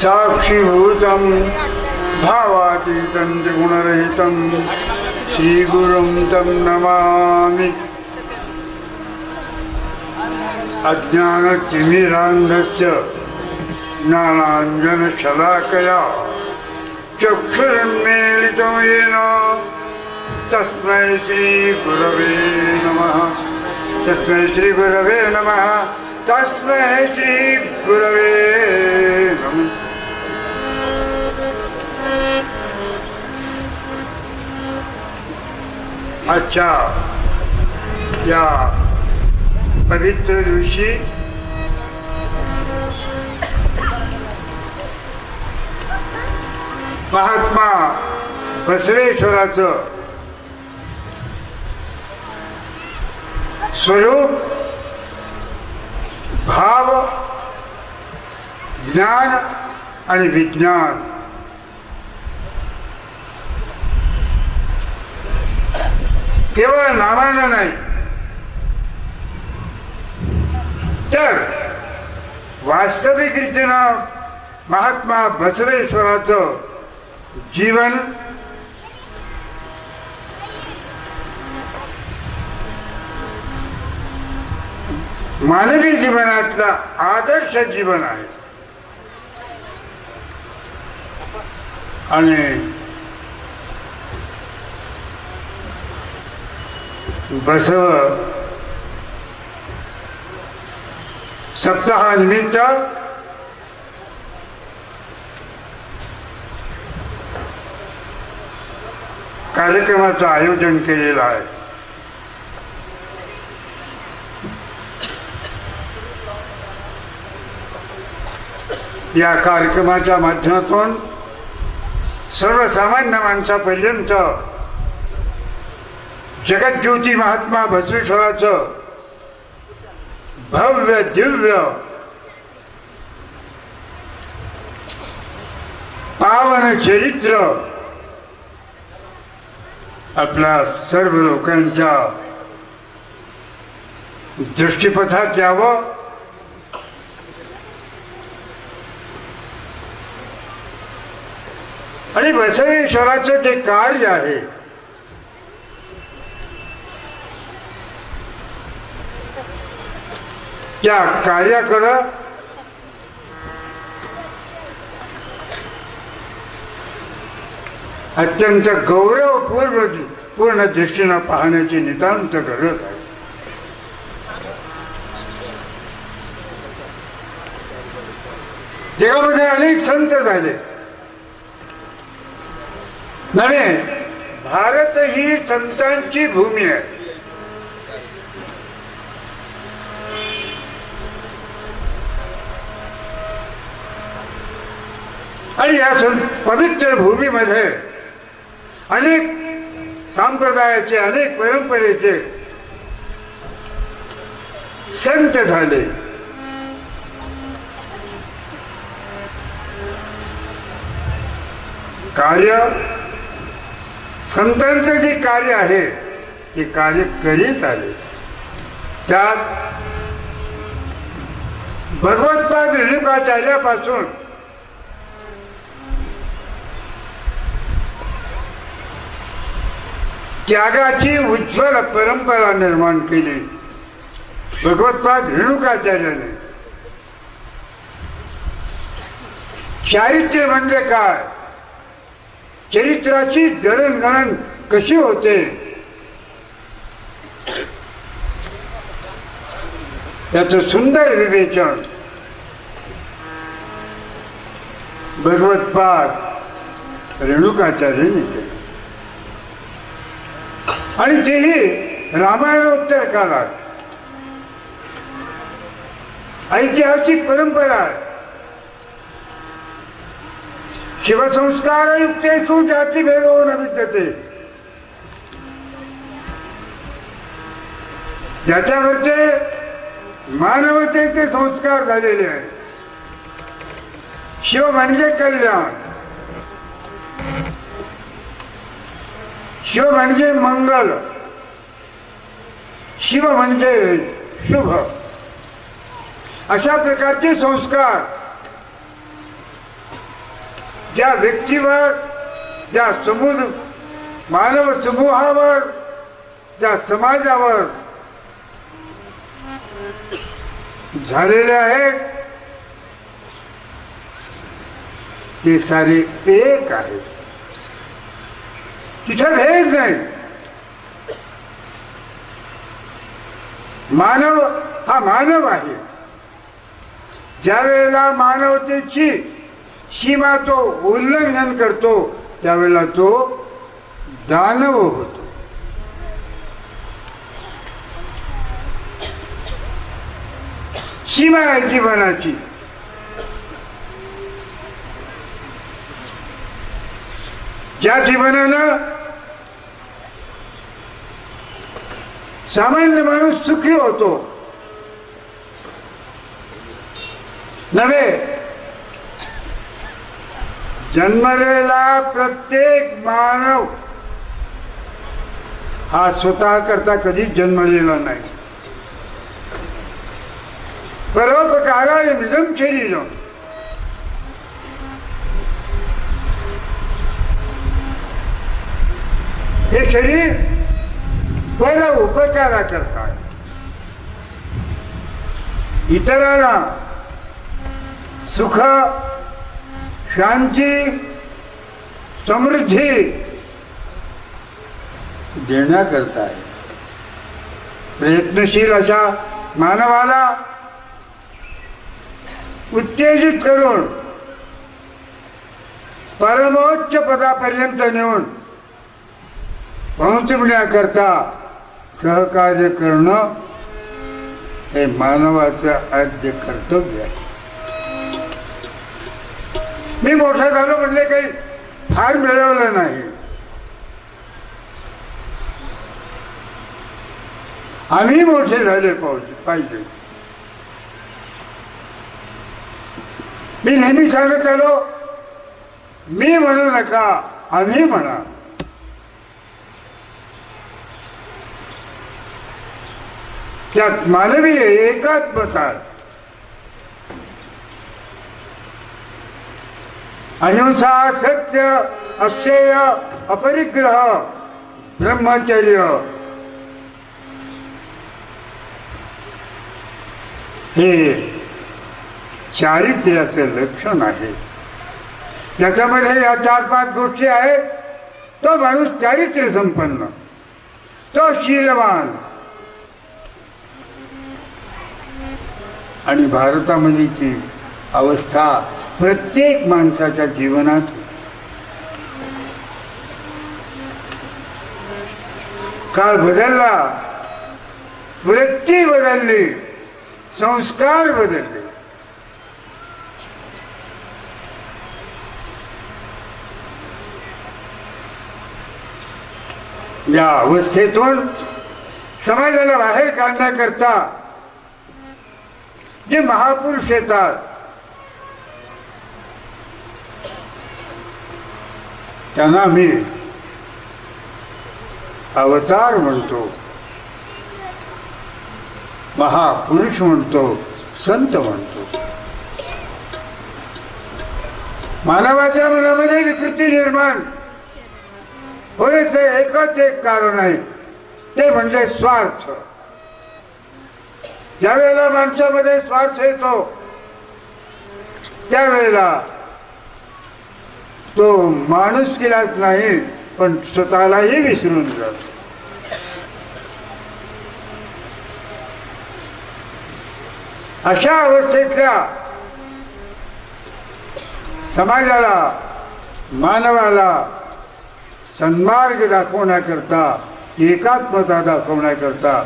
साक्षीभूतं भावातीतं गुणरहितं श्रीगुरुं तं नमामि। अज्ञानतिमिरान्धस्य ज्ञानाञ्जनशलाकया चक्षुरुन्मीलितं येन तस्मै श्रीगुरवे नमः तस्मै श्रीगुरवे नमः तस्मै श्रीगुरवे नमः। अच्छा या पवित्र दिवशी महात्मा बसवेश्वराचं स्वरूप भाव ज्ञान आणि विज्ञान केवळ नावानं नाही. तर वास्तविक रीतीनं महात्मा बसवेश्वराचं जीवन मानवी जीवनातला आदर्श जीवन आहे. आणि बसव सप्ताहानिमित्त कार्यक्रमाचं आयोजन केलेलं आहे. या कार्यक्रमाच्या माध्यमातून सर्वसामान्य माणसापर्यंत जगज्योती महात्मा बसवेश्वराचं भव्य दिव्य पावन चरित्र आपल्या सर्व लोकांच्या दृष्टीपथात यावं. आणि बसवेश्वराचं जे कार्य आहे त्या कार्याकडं अत्यंत गौरवपूर्व पूर्ण दृष्टीनं पाहण्याची नितांत गरज आहे. जगामध्ये अनेक संत झाले. नव्हे भारत ही संतांची भूमी आहे. आणि या सं पवित्र भूमीमध्ये अनेक संप्रदायाचे अनेक परंपरेचे संत झाले. कार्य संतांचं जे कार्य आहे ते कार्य करीत आले. त्यात भगवत्पाद रेणुकाचार्यापासून त्यागाची उज्ज्वल परंपरा निर्माण केली. भगवतपाद रेणुकाचार्याने. चारित्र्य म्हणजे काय? चरित्राची जडणघडण कशी होते? त्याचं सुंदर विवेचन. भगवत्पाद रेणुकाचार्य आणि तेही रामायणोत्तर काळात. ऐतिहासिक परंपरा आहे. शिवसंस्कारयुक्तेषु जातीभेदो न विद्यते. ज्याच्यावरचे मानवतेचे संस्कार झालेले आहेत. शिव म्हणजे कल्याण. शिव म्हणजे मंगल. शिव म्हणजे शुभ. अशा प्रकारचे संस्कार ज्या व्यक्तीवर ज्या समूह मानव समूहावर ज्या समाजावर झालेले आहेत ते सारे एक आहेत. तिथं भेद नाही. मानव हा मानव आहे. ज्या वेळेला मानवतेची सीमा तो उल्लंघन करतो त्यावेळेला तो दानव होतो. सीमा आहे जीवनाची ज्या जीवनानं सामान्य माणूस सुखी होतो. नव्हे? जन्मलेला प्रत्येक मानव हा स्वतः करता कधीच जन्मलेला नाही. परोपकाराय मिदम शरीर. हे शरीर पर उपचारा करतात इतरांना सुख शांती समृद्धी देण्याकरता आहे. प्रयत्नशील अशा मानवाला उत्तेजित करून परमोच्च पदापर्यंत नेऊन पोहोचवण्याकरता सहकार्य करणं हे मानवाचं आद्य कर्तव्य आहे. मी मोठा झालो म्हणजे काही फार मिळवलं नाही. आम्ही मोठे झाले पाहिजे पाहिजे. मी नेहमी सांगत आलो मी म्हणू नका आम्ही म्हणा. त्यात मानवी एकात्मता अहिंसा सत्य अक्षय अपरिग्रह ब्रह्मचर्य. हे चारित्र्याचं लक्षण आहे. त्याच्यामध्ये या चार पाच गोष्टी आहेत. तो माणूस चारित्र्य संपन्न तो शीलवान आणि भारतामध्येची अवस्था प्रत्येक माणसाच्या जीवनात काळ बदलला वृत्ती बदलली संस्कार बदलले. या अवस्थेतून समाजाला बाहेर काढण्याकरता जे महापुरुष येतात त्यांना मी अवतार म्हणतो महापुरुष म्हणतो संत म्हणतो. मानवाच्या मनामध्ये विकृती निर्माण. होण्याचं एकच एक कारण आहे. ते म्हणजे स्वार्थ. ज्या वेळेला माणसामध्ये स्वार्थ येतो त्यावेळेला तो माणूस केलाच नाही पण स्वतःलाही विसरून जातो. अशा अवस्थेतल्या समाजाला मानवाला सन्मार्ग दाखवण्याकरता एकात्मता दाखवण्याकरता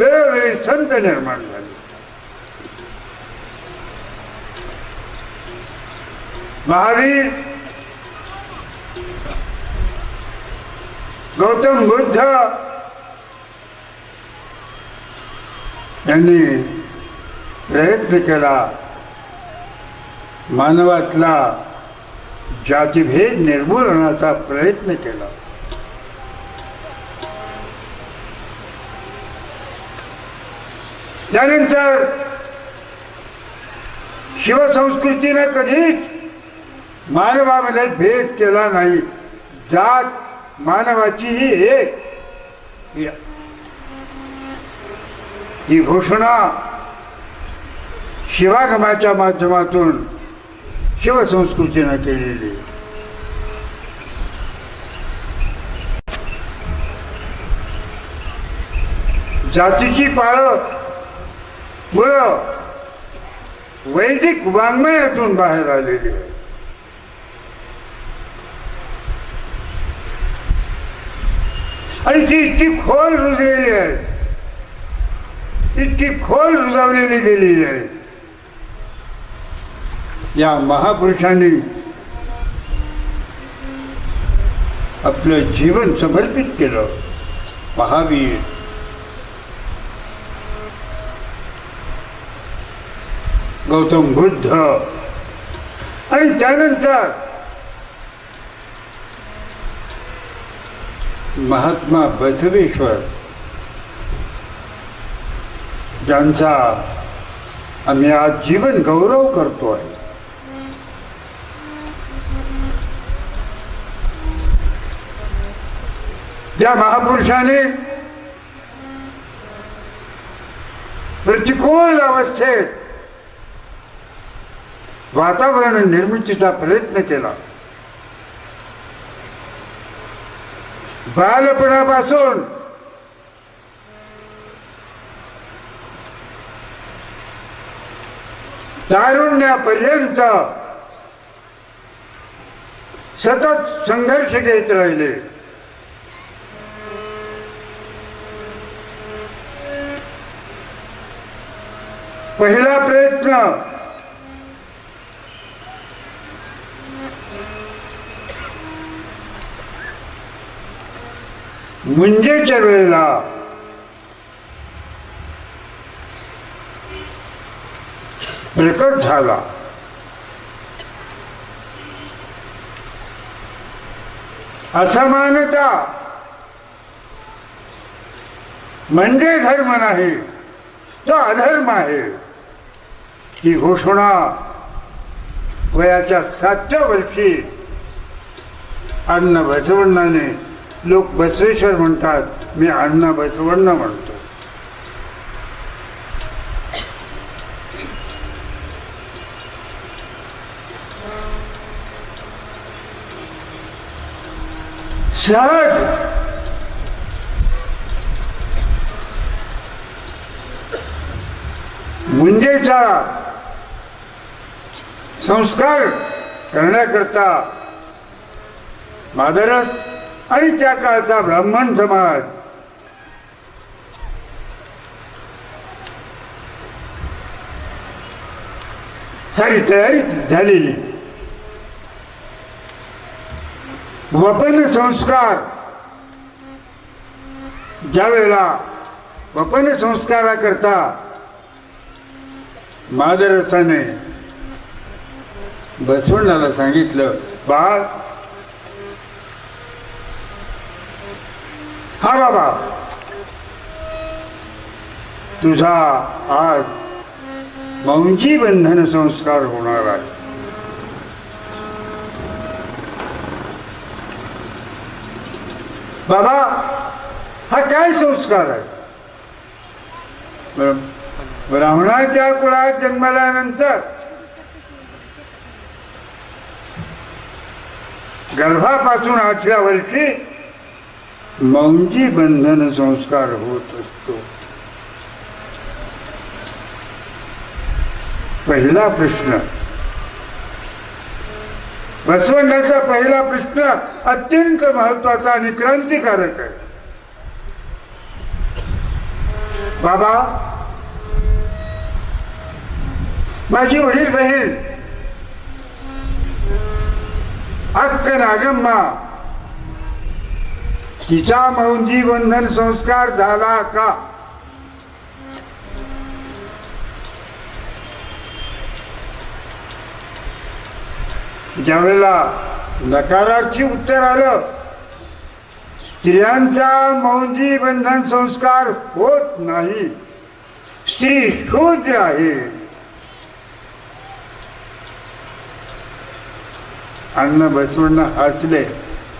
त्यावेळी संत निर्माण झाले. महावीर गौतम बुद्ध यांनी प्रयत्न केला मानवातला जातीभेद निर्मूलनाचा प्रयत्न केला. त्यानंतर शिवसंस्कृतीने कधीच मानवामध्ये भेद केला नाही. जात मानवाची ही एक ही- घोषणा शिवागमाच्या माध्यमातून शिवसंस्कृतीनं केलेली जातीची पाळं मुळं वैदिक वाङ्मयातून बाहेर आलेली आहे. आणि ती इतकी खोल रुजलेली आहे. इतकी खोल रुजवलेली गेलेली आहे. या महापुरुषांनी आपलं जीवन समर्पित केलं. महावीर. गौतम बुद्ध. आणि त्यानंतर महात्मा बसवेश्वर ज्यांचा आम्ही आज जीवन गौरव करतोय. या महापुरुषाने प्रतिकूल अवस्थेत वातावरण निर्मितीचा प्रयत्न केला. बालपणापासून तारुण्यापर्यंत सतत संघर्ष घेत राहिले. पहिला प्रयत्न म्हणजेच्या वेळेला प्रकट झाला. असमानता म्हणजे धर्म नाही तो अधर्म आहे. ही घोषणा वयाच्या सातव्या वर्षी अन्न बसवण्णाने लोक बसवेश्वर म्हणतात मी अण्णा बसवण म्हणतो. सहज! मुंजेचा संस्कार करण्याकरता मादरस आणि त्या काळचा ब्राह्मण समाज. सारी तयारी झालेली. वपन संस्कार. ज्या वेळेला वपन संस्काराकरता मादरसाने बसवण्याला सांगितलं बाळ हा बाबा तुझा आज मौंजी बंधन संस्कार होणार आहे. बाबा हा काय संस्कार आहे? ब्राह्मणाच्या कुळात जन्मल्यानंतर गर्भापासून आठव्या वर्षी मौंजी बंधन संस्कार होत असतो. पहिला प्रश्न बसवण्याचा पहिला प्रश्न अत्यंत महत्त्वाचा आणि क्रांतिकारक आहे. बाबा माझी वडील बहीण अक्क नागम्मा तिचा मौंजी बंधन संस्कार झाला का? ज्यावेळेला नकाराची उत्तर आलं स्त्रियांचा मौंजी बंधन संस्कार होत नाही. स्त्री शूद्र आहे. अन्न बसवणं हसले.